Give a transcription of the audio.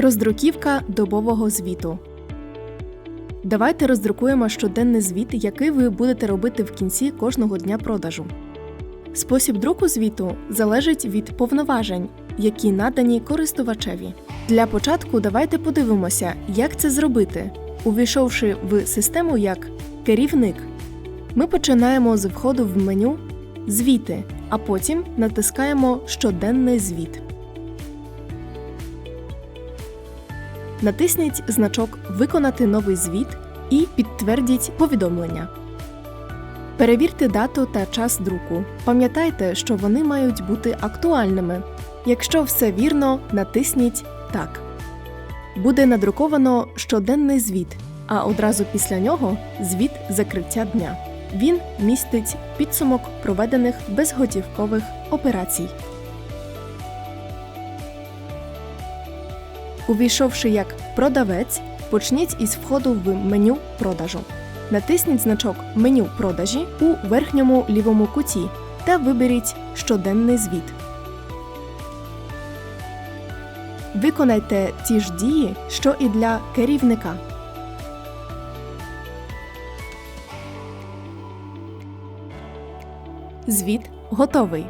Роздруківка добового звіту. Давайте роздрукуємо щоденний звіт, який ви будете робити в кінці кожного дня продажу. Спосіб друку звіту залежить від повноважень, які надані користувачеві. Для початку давайте подивимося, як це зробити, увійшовши в систему як керівник. Ми починаємо з входу в меню Звіти, а потім натискаємо Щоденний звіт. Натисніть значок Виконати новий звіт і підтвердіть повідомлення. Перевірте дату та час друку. Пам'ятайте, що вони мають бути актуальними. Якщо все вірно, натисніть Так. Буде надруковано щоденний звіт, а одразу після нього звіт закриття дня. Він містить підсумок проведених безготівкових операцій. Увійшовши як продавець, почніть із входу в меню продажу. Натисніть значок Меню продажі у верхньому лівому куті та виберіть Щоденний звіт. Виконайте ті ж дії, що і для керівника. Звіт готовий.